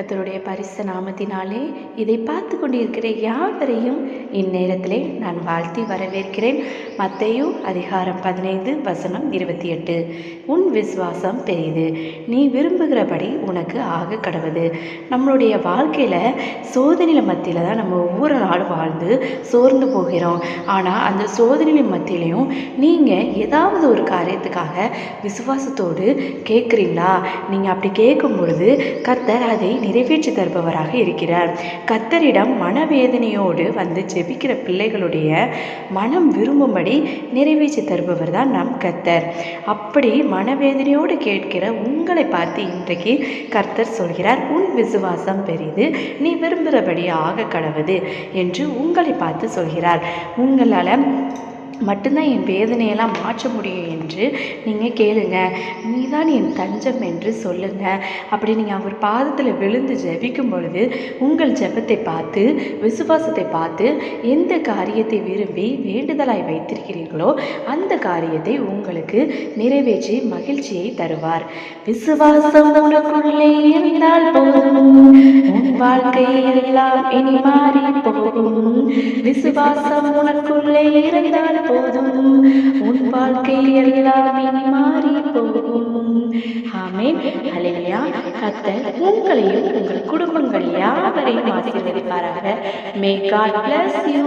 கத்தருடைய பரிச நாமத்தினாலே இதை பார்த்து கொண்டிருக்கிற யாவரையும் இந்நேரத்திலே நான் வாழ்த்தி வரவேற்கிறேன். மத்தையோ அதிகாரம் பதினைந்து வசனம் இருபத்தி எட்டு. உன் விசுவாசம் பெரியது. நீ விரும்புகிறபடி உனக்கு ஆக கடவுது. நம்மளுடைய வாழ்க்கையில் சோதனையில் மத்தியில் தான் நம்ம ஒவ்வொரு நாளும் வாழ்ந்து சோர்ந்து போகிறோம். ஆனால் அந்த சோதனை மத்தியிலையும் நீங்கள் ஏதாவது ஒரு காரியத்துக்காக விசுவாசத்தோடு கேட்குறீங்களா? நீங்கள் அப்படி கேட்கும் பொழுது கர்த்தர் அதை நிறைவேற்றி தருபவராக இருக்கிறார். கர்த்தரிடம் மனவேதனையோடு வந்து ஜெபிக்கிற பிள்ளைகளுடைய மனம் விரும்பும்படி நிறைவேற்றி தருபவர் தான் நம் கர்த்தர். அப்படி மனவேதனையோடு கேட்கிற உங்களை பார்த்து இன்றைக்கு கர்த்தர் சொல்கிறார் உன் விசுவாசம் பெரிது நீ விரும்புகிறபடி ஆக கடவுது என்று உங்களை பார்த்து சொல்கிறார். உங்களால் மட்டும்தான் என் வேதனையெல்லாம் மாற்ற முடியும் என்று நீங்கள் கேளுங்க. நீதான் என் தஞ்சம் என்று சொல்லுங்க. அப்படி நீங்கள் அவர் பாதத்தில் விழுந்து ஜெபிக்கும் பொழுது உங்கள் ஜெபத்தை பார்த்து விசுவாசத்தை பார்த்து எந்த காரியத்தை விரும்பி வேண்டுதலாய் வைத்திருக்கிறீர்களோ அந்த காரியத்தை உங்களுக்கு நிறைவேற்றி மகிழ்ச்சியை தருவார். விசுவாசம் உனக்குள்ளே இருந்தால் போதும். உன் வாழ்க்கை எல்லாம் இனி மாறி போகும் விசுவாசம் உனக்குள்ளே இருந்தால் போதும். உன் வாழ்க்கை எல்லாமே மாறி போகும். ஆமென். அலையா கர்த்தர் உங்களையும் உங்கள் குடும்பங்கள் யாவரையும் ஆசீர்வதிப்பாராக. May God bless you